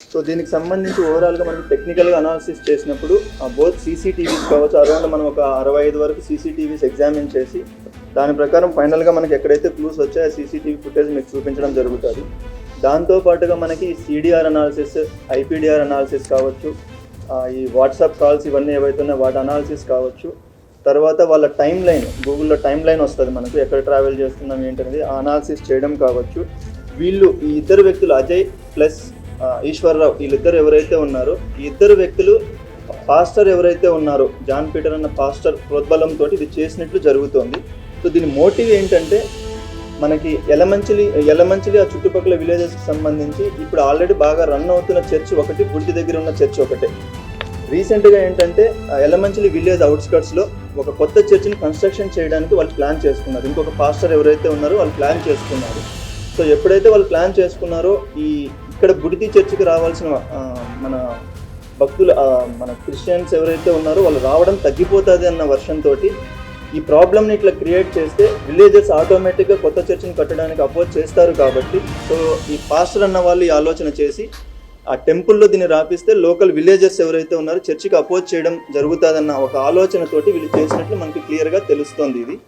So దీనికి సంబంధించి ఓవరాల్గా మనం టెక్నికల్గా అనాలిసిస్ చేసినప్పుడు బోత్ సీసీటీవీస్ కావచ్చు అరౌండ్ మనం ఒక అరవై ఐదు వరకు సీసీటీవీస్ ఎగ్జామిన్ చేసి దాని ప్రకారం ఫైనల్గా మనకి ఎక్కడైతే క్లూస్ వచ్చాయో సీసీటీవీ ఫుటేజ్ మీకు చూపించడం జరుగుతుంది. దాంతో పాటుగా మనకి సిడిఆర్ అనాలిసిస్ ఐపీడిఆర్ అనాలిసిస్ కావచ్చు ఈ వాట్సాప్ కాల్స్ ఇవన్నీ ఏవైతే ఉన్నాయో వాటి అనాలిసిస్ కావచ్చు తర్వాత వాళ్ళ టైం లైన్ గూగుల్లో టైం లైన్ వస్తుంది మనకు ఎక్కడ ట్రావెల్ చేస్తున్నాం ఏంటనేది ఆ అనాలిసిస్ చేయడం కావచ్చు. వీళ్ళు ఈ ఇద్దరు వ్యక్తులు అజయ్ ప్లస్ ఈశ్వరరావు వీళ్ళిద్దరు ఎవరైతే ఉన్నారో ఈ ఇద్దరు వ్యక్తులు పాస్టర్ ఎవరైతే ఉన్నారో జాన్ పీటర్ అన్న పాస్టర్ ప్రోద్బలంతో ఇది చేసినట్లు జరుగుతోంది. సో దీని మోటివ్ ఏంటంటే మనకి ఎలమంచిలి ఎలమంచిలి ఆ చుట్టుపక్కల విలేజెస్కి సంబంధించి ఇప్పుడు ఆల్రెడీ బాగా రన్ అవుతున్న చర్చ్ ఒకటి గుడ్డి దగ్గర ఉన్న చర్చ్ ఒకటే. రీసెంట్గా ఏంటంటే ఆ ఎలమంచిలి విలేజ్ అవుట్స్కట్స్లో ఒక కొత్త చర్చిని కన్స్ట్రక్షన్ చేయడానికి వాళ్ళు ప్లాన్ చేసుకున్నారు. ఇంకొక పాస్టర్ ఎవరైతే ఉన్నారో వాళ్ళు ప్లాన్ చేసుకున్నారు. సో ఎప్పుడైతే వాళ్ళు ప్లాన్ చేసుకున్నారో ఈ ఇక్కడ బుడితి చర్చికి రావాల్సిన మన భక్తులు మన క్రిస్టియన్స్ ఎవరైతే ఉన్నారో వాళ్ళు రావడం తగ్గిపోతుంది అన్న వర్షన్ తోటి ఈ ప్రాబ్లమ్ని ఇట్లా క్రియేట్ చేస్తే విలేజెస్ ఆటోమేటిక్గా కొత్త చర్చిని కట్టడానికి అపోజ్ చేస్తారు కాబట్టి. సో ఈ పాస్టర్ అన్న వాళ్ళు ఈ ఆలోచన చేసి ఆ టెంపుల్లో దీన్ని రాపిస్తే లోకల్ విలేజెస్ ఎవరైతే ఉన్నారో చర్చికి అపోజ్ చేయడం జరుగుతుందన్న ఒక ఆలోచనతోటి వీళ్ళు చేసినట్లు మనకి క్లియర్గా తెలుస్తోంది ఇది.